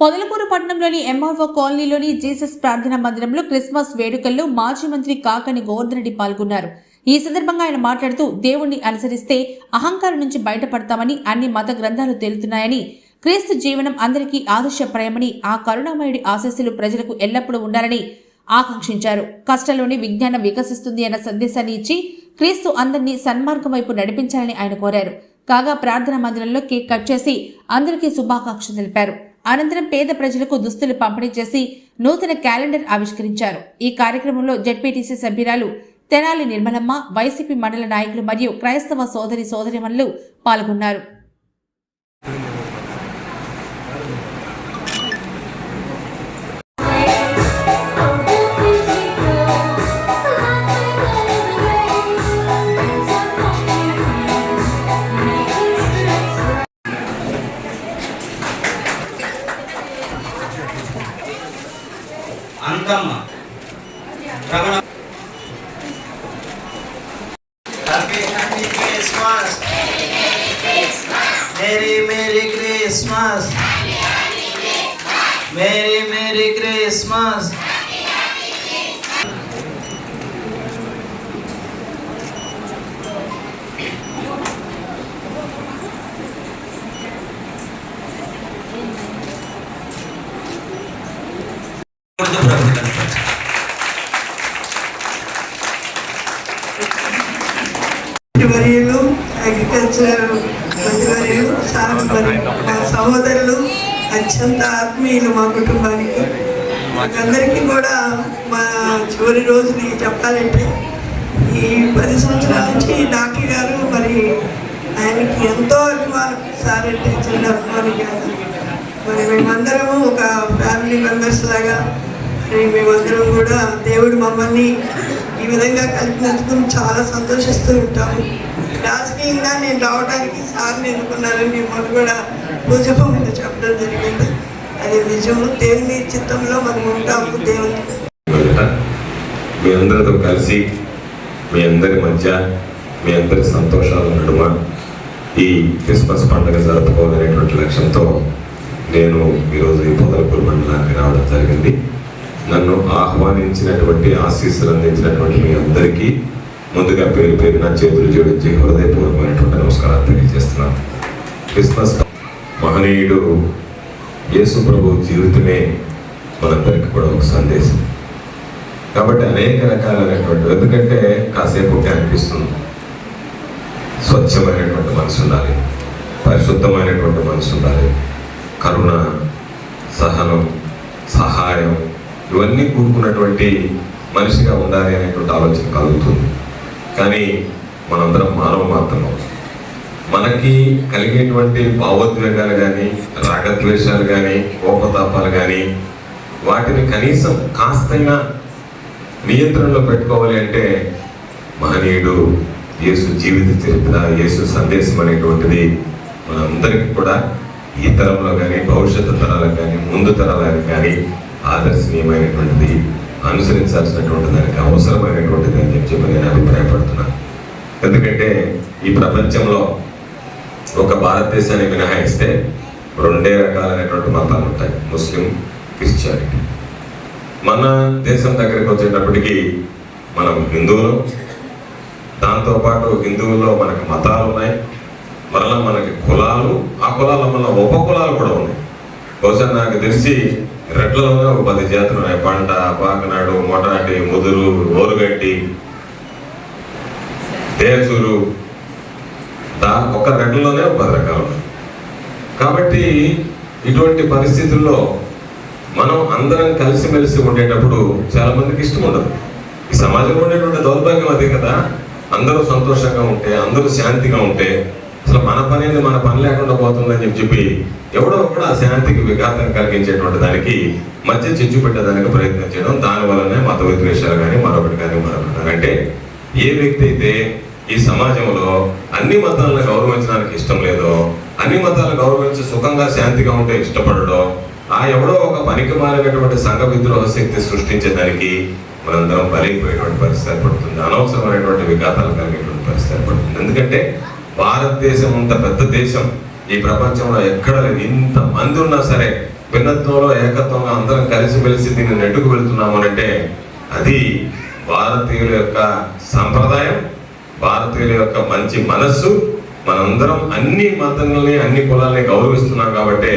పొదలకూరు పట్టణంలోని ఎంఆర్ఓ కాలనీలోని జీసస్ ప్రార్థనా మందిరంలో క్రిస్మస్ వేడుకల్లో మాజీ మంత్రి కాకని గోవర్ధన్ రెడ్డి పాల్గొన్నారు. ఈ సందర్భంగా ఆయన మాట్లాడుతూ దేవుణ్ణి అనుసరిస్తే అహంకారం నుంచి బయటపడతామని అన్ని మత గ్రంథాలు తేలుతున్నాయని క్రీస్తు జీవనం అందరికీ ఆదర్శప్రాయమని ఆ కరుణామయుడి ఆశస్సులు ప్రజలకు ఎల్లప్పుడూ ఉండాలని ఆకాంక్షించారు. కష్టంలోని విజ్ఞానం వికసిస్తుంది అన్న సందేశాన్ని ఇచ్చి క్రీస్తు అందరినీ సన్మార్గం వైపు నడిపించాలని ఆయన కోరారు. కాగా ప్రార్థన మందిరంలో కేక్ కట్ చేసి అందరికీ శుభాకాంక్షలు తెలిపారు. అనంతరం పేద ప్రజలకు దుస్తులు పంపిణీ చేసి నూతన క్యాలెండర్ ఆవిష్కరించారు. ఈ కార్యక్రమంలో జెడ్పీటీసీ సభ్యురాలు తెనాలి నిర్మలమ్మ వైసీపీ మండల నాయకులు మరియు క్రైస్తవ సోదరి సోదరిమణులు పాల్గొన్నారు. Ankamma Ramana happy happy Christmas merry merry Christmas merry merry Christmas agriculture మంత్రివర్యులు మా సహోదరులు అత్యంత ఆత్మీయులు మా కుటుంబానికి. మాకందరికీ కూడా మా చివరి రోజుని చెప్పాలంటే ఈ పది సంవత్సరాల నుంచి డాక్టర్ గారు మరి ఆయనకి ఎంతో అభిమానం సార్ అంటే చిన్న అభిమాని కాదు. మరి మేమందరము ఒక ఫ్యామిలీ మెంబర్స్ లాగా మేమందరం కూడా దేవుడు మమ్మల్ని ఈ విధంగా కలిపినందుకు చాలా సంతోషిస్తూ ఉంటాము. రాజకీయంగా నేను రావడానికి సార్ని ఎన్నుకున్నారని మొన్న కూడా పూజ మీద చెప్పడం జరిగింది. అది నిజము. దేవుని చిత్తంలో మనం ఉంటాము. దేవుని మీ అందరితో కలిసి మీ అందరి మధ్య మీ అందరి సంతోషాలు నడుమ ఈ క్రిస్మస్ పండుగ జరుపుకోవాలనేటువంటి లక్ష్యంతో నేను ఈరోజు ఈ పొదలపూర్ మండలానికి రావడం జరిగింది. నన్ను ఆహ్వానించినటువంటి ఆశీస్సులు అందించినటువంటి మీ అందరికీ ముందుగా పేరు పేరున చేతులు జోడించి హృదయపూర్వకమైనటువంటి నమస్కారాలు తెలియజేస్తున్నాను. క్రిస్మస్ మహనీయుడు యేసు ప్రభు జీవితమే మనందరికీ కూడా ఒక సందేశం. కాబట్టి అనేక రకాలైనటువంటి ఎందుకంటే కాసేపు అనిపిస్తుంది. స్వచ్ఛమైనటువంటి మనసు ఉండాలి పరిశుద్ధమైనటువంటి మనసు ఉండాలి. కరుణ సహనం సహాయం ఇవన్నీ కూడుకున్నటువంటి మనిషిగా ఉండాలి అనేటువంటి ఆలోచన కలుగుతుంది. కానీ మనందరం మానవ మాత్రమే. మనకి కలిగేటువంటి భావోద్వేగాలు కానీ రాగద్వేషాలు కానీ కోపతాపాలు కానీ వాటిని కనీసం కాస్తైనా నియంత్రణలో పెట్టుకోవాలి అంటే మహనీయుడు యేసు జీవిత చరిత్ర యేసు సందేశం అనేటువంటిది మనందరికీ కూడా ఈ తరంలో కానీ భవిష్యత్తు తరాలకు కానీ ముందు తరాలకు కానీ ఆదర్శనీయమైనటువంటిది అనుసరించాల్సినటువంటి దానికి అవసరమైనటువంటిది అని చెప్పి నేను అభిప్రాయపడుతున్నాను ఎందుకంటే ఈ ప్రపంచంలో ఒక భారతదేశాన్ని మినహాయిస్తే రెండే రకాలైనటువంటి మతాలు ఉంటాయి ముస్లిం క్రిస్టియానిటీ. మన దేశం దగ్గరికి వచ్చేటప్పటికి మనం హిందువులు దాంతోపాటు హిందువుల్లో మనకు మతాలు ఉన్నాయి మరలా మనకి కులాలు ఆ కులాల మన ఉప కులాలు కూడా ఉన్నాయి. బహుశా నాకు తెలిసి రెడ్లలోనే ఒక పది జాతులు ఉన్నాయి. పంట పాకనాడు మొటాటి ముదురు ఓరుగట్టి తేచూరు దా ఒక రెడ్లలోనే ఒక పది రకాలు ఉన్నాయి. కాబట్టి ఇటువంటి పరిస్థితుల్లో మనం అందరం కలిసిమెలిసి ఉండేటప్పుడు చాలా మందికి ఇష్టం ఉండదు. ఈ సమాజంలో ఉండేటువంటి దౌర్భాగ్యం అదే కదా. అందరూ సంతోషంగా ఉంటే అందరూ శాంతిగా ఉంటే అసలు మన పని అనేది మన పని లేకుండా పోతుందని చెప్పి చెప్పి ఎవడో కూడా ఆ శాంతికి విఘాతం కలిగించేటువంటి దానికి మధ్య చిచ్చు పెట్టడానికి ప్రయత్నం చేయడం దాని వల్లనే మత విద్వేషాలు కానీ మరొకటి కానీ మరొకటి అంటే ఏ వ్యక్తి అయితే ఈ సమాజంలో అన్ని మతాలను గౌరవించడానికి ఇష్టం లేదో అన్ని మతాలను గౌరవించి సుఖంగా శాంతిగా ఉంటే ఇష్టపడడో ఆ ఎవడో ఒక పనికి మారినటువంటి సంఘ విద్రోహ శక్తి సృష్టించేదానికి మనందరం బలైపోయేటువంటి పరిస్థితి ఏర్పడుతుంది. అనవసరమైనటువంటి విఘాతాలు కలిగేటువంటి పరిస్థితి ఏర్పడుతుంది. ఎందుకంటే భారతదేశం అంత పెద్ద దేశం. ఈ ప్రపంచంలో ఎక్కడ లేదు ఇంత మంది ఉన్నా సరే భిన్నత్వంలో ఏకత్వంలో అందరం కలిసిమెలిసి దీన్ని నెట్టుకు వెళ్తున్నాము అంటే అది భారతీయుల యొక్క సంప్రదాయం భారతీయుల యొక్క మంచి మనస్సు. మనందరం అన్ని మతల్ని అన్ని కులాలని గౌరవిస్తున్నాం కాబట్టి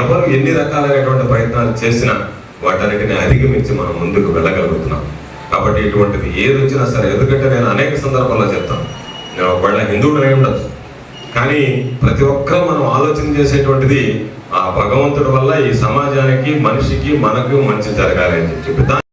ఎవరు ఎన్ని రకాలైనటువంటి ప్రయత్నాలు చేసినా వాటన్నిటిని అధిగమించి మనం ముందుకు వెళ్ళగలుగుతున్నాం. కాబట్టి ఇటువంటిది ఏది వచ్చినా సరే ఎందుకంటే నేను అనేక సందర్భాల్లో చెప్తాను. వాళ్ళ హిందువులు హిందువుడు అయి ఉండదు. కానీ ప్రతి ఒక్కరూ మనం ఆలోచన చేసేటువంటిది ఆ భగవంతుడి వల్ల ఈ సమాజానికి మనిషికి మనకు మంచి జరగాలి అని చెప్పి.